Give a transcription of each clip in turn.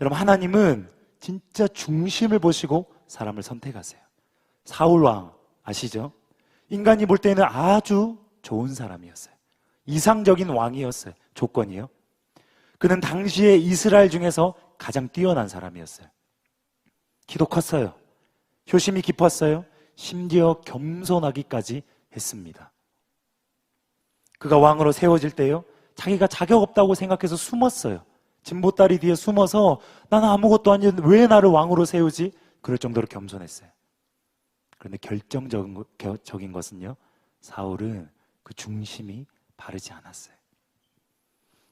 여러분, 하나님은 진짜 중심을 보시고 사람을 선택하세요. 사울 왕 아시죠? 인간이 볼 때는 아주 좋은 사람이었어요. 이상적인 왕이었어요. 조건이요. 그는 당시에 이스라엘 중에서 가장 뛰어난 사람이었어요. 키도 컸어요. 효심이 깊었어요. 심지어 겸손하기까지 했습니다. 그가 왕으로 세워질 때요. 자기가 자격 없다고 생각해서 숨었어요. 진보다리 뒤에 숨어서 나는 아무것도 아닌데 왜 나를 왕으로 세우지? 그럴 정도로 겸손했어요. 그런데 결정적인 것은요. 사울은 그 중심이 바르지 않았어요.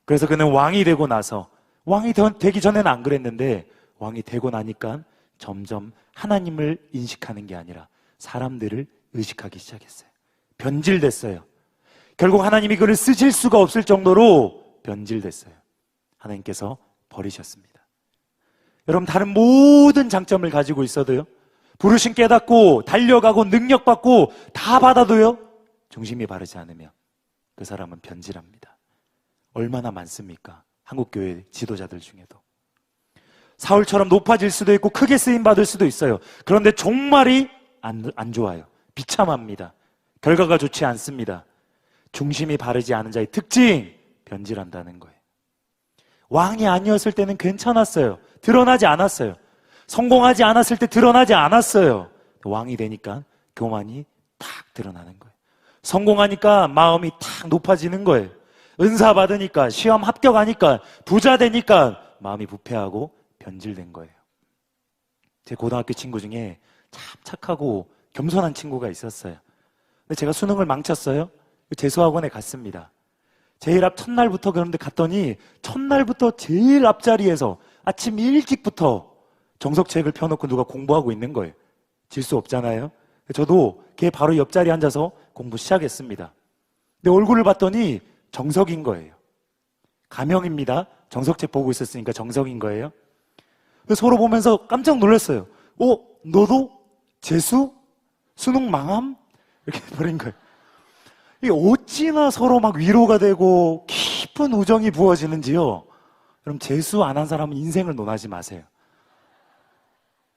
그래서 그는 왕이 되고 나서 왕이 되기 전에는 안 그랬는데 왕이 되고 나니까 점점 하나님을 인식하는 게 아니라 사람들을 의식하기 시작했어요. 변질됐어요. 결국 하나님이 그를 쓰실 수가 없을 정도로 변질됐어요. 하나님께서 버리셨습니다. 여러분, 다른 모든 장점을 가지고 있어도요, 부르심 깨닫고, 달려가고, 능력받고, 다 받아도요, 중심이 바르지 않으면 그 사람은 변질합니다. 얼마나 많습니까? 한국 교회 지도자들 중에도. 사울처럼 높아질 수도 있고, 크게 쓰임 받을 수도 있어요. 그런데 종말이 안, 안 좋아요. 비참합니다. 결과가 좋지 않습니다. 중심이 바르지 않은 자의 특징, 변질한다는 거예요. 왕이 아니었을 때는 괜찮았어요. 드러나지 않았어요. 성공하지 않았을 때 드러나지 않았어요. 왕이 되니까 교만이 탁 드러나는 거예요. 성공하니까 마음이 탁 높아지는 거예요. 은사 받으니까, 시험 합격하니까, 부자 되니까 마음이 부패하고 변질된 거예요. 제 고등학교 친구 중에 참 착하고 겸손한 친구가 있었어요. 근데 제가 수능을 망쳤어요. 재수학원에 갔습니다. 제일 앞 첫날부터 그런데 갔더니 첫날부터 제일 앞자리에서 아침 일찍부터 정석책을 펴놓고 누가 공부하고 있는 거예요. 질 수 없잖아요. 저도 걔 바로 옆자리에 앉아서 공부 시작했습니다. 근데 얼굴을 봤더니 정석인 거예요. 가명입니다. 정석책 보고 있었으니까 정석인 거예요. 서로 보면서 깜짝 놀랐어요. 어, 너도 재수? 수능 망함? 이렇게 버린 거예요. 이 어찌나 서로 막 위로가 되고 깊은 우정이 부어지는지요. 그럼 재수 안 한 사람은 인생을 논하지 마세요.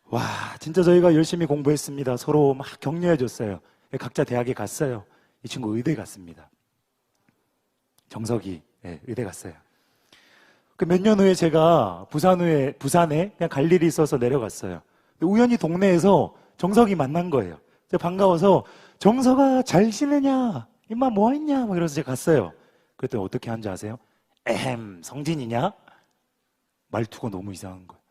와, 진짜 저희가 열심히 공부했습니다. 서로 막 격려해 줬어요. 각자 대학에 갔어요. 이 친구 의대 갔습니다. 정석이 네, 의대 갔어요. 그 몇 년 후에 제가 부산 후에 부산에 그냥 갈 일이 있어서 내려갔어요. 우연히 동네에서 정석이 만난 거예요. 반가워서 정석아 잘 지내냐? 임마 뭐 했냐? 막 이러면서 제가 갔어요. 그랬더니 어떻게 한지 아세요? 에헴, 성진이냐? 말투가 너무 이상한 거예요.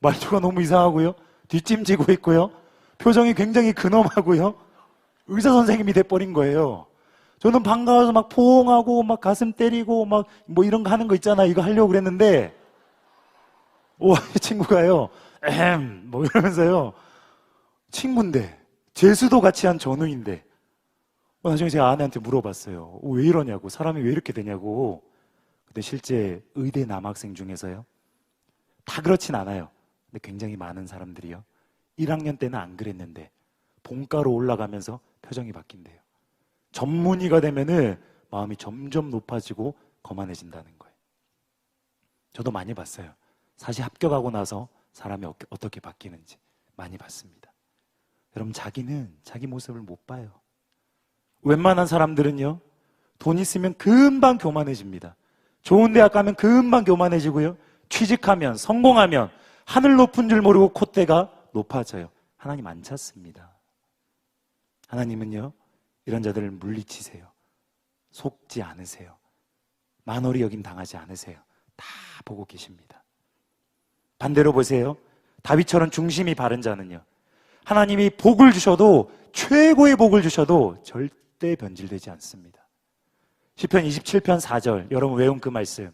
말투가 너무 이상하고요. 뒷짐지고 있고요. 표정이 굉장히 근엄하고요. 의사 선생님이 돼버린 거예요. 저는 반가워서 막 포옹하고 막 가슴 때리고 막 뭐 이런 거 하는 거 있잖아. 이거 하려고 그랬는데 와, 이 친구가요. 에헴, 뭐 이러면서요. 친구인데 재수도 같이 한 전우인데 어, 나중에 제가 아내한테 물어봤어요. 어, 왜 이러냐고. 사람이 왜 이렇게 되냐고. 근데 실제 의대 남학생 중에서요. 다 그렇진 않아요. 근데 굉장히 많은 사람들이요. 1학년 때는 안 그랬는데 본가로 올라가면서 표정이 바뀐대요. 전문의가 되면은 마음이 점점 높아지고 거만해진다는 거예요. 저도 많이 봤어요. 사실 합격하고 나서 사람이 어떻게 바뀌는지 많이 봤습니다. 여러분, 자기는 자기 모습을 못 봐요. 웬만한 사람들은요, 돈 있으면 금방 교만해집니다. 좋은 대학 가면 금방 교만해지고요. 취직하면, 성공하면, 하늘 높은 줄 모르고 콧대가 높아져요. 하나님 안 찾습니다. 하나님은요, 이런 자들을 물리치세요. 속지 않으세요. 만월이 여긴 당하지 않으세요. 다 보고 계십니다. 반대로 보세요. 다윗처럼 중심이 바른 자는요. 하나님이 복을 주셔도 최고의 복을 주셔도 절대 절대 변질되지 않습니다. 시편 27편 4절 여러분 외운 그 말씀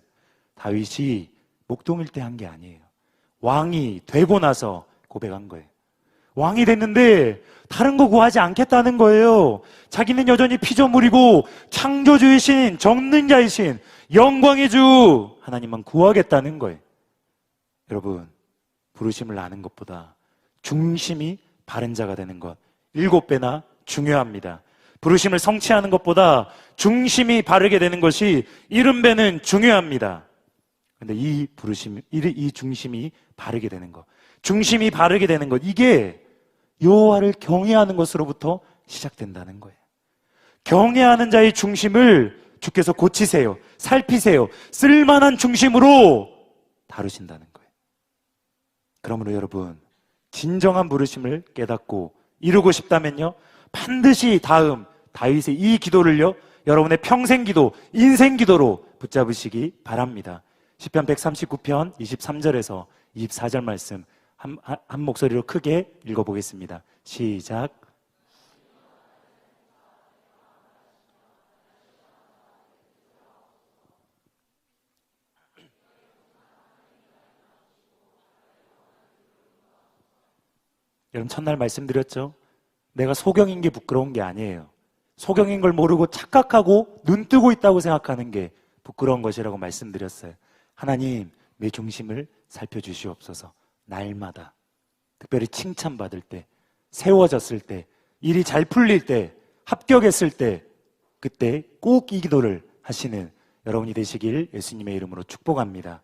다윗이 목동일 때 한 게 아니에요. 왕이 되고 나서 고백한 거예요. 왕이 됐는데 다른 거 구하지 않겠다는 거예요. 자기는 여전히 피조물이고 창조주이신 정능자이신 영광의 주 하나님만 구하겠다는 거예요. 여러분 부르심을 아는 것보다 중심이 바른 자가 되는 것 일곱 배나 중요합니다. 부르심을 성취하는 것보다 중심이 바르게 되는 것이 이른 배는 중요합니다. 근데 이 부르심, 이, 이 중심이 바르게 되는 것. 중심이 바르게 되는 것. 이게 여호와를 경외하는 것으로부터 시작된다는 거예요. 경외하는 자의 중심을 주께서 고치세요. 살피세요. 쓸만한 중심으로 다루신다는 거예요. 그러므로 여러분, 진정한 부르심을 깨닫고 이루고 싶다면요. 반드시 다음 다윗의 이 기도를요. 여러분의 평생 기도, 인생 기도로 붙잡으시기 바랍니다. 시편 139편 23절에서 24절 말씀 한, 한, 한 목소리로 크게 읽어보겠습니다. 시작. 여러분 첫날 말씀드렸죠? 내가 소경인 게 부끄러운 게 아니에요. 소경인 걸 모르고 착각하고 눈 뜨고 있다고 생각하는 게 부끄러운 것이라고 말씀드렸어요. 하나님, 내 중심을 살펴주시옵소서. 날마다. 특별히 칭찬받을 때, 세워졌을 때, 일이 잘 풀릴 때, 합격했을 때, 그때 꼭 이 기도를 하시는 여러분이 되시길 예수님의 이름으로 축복합니다.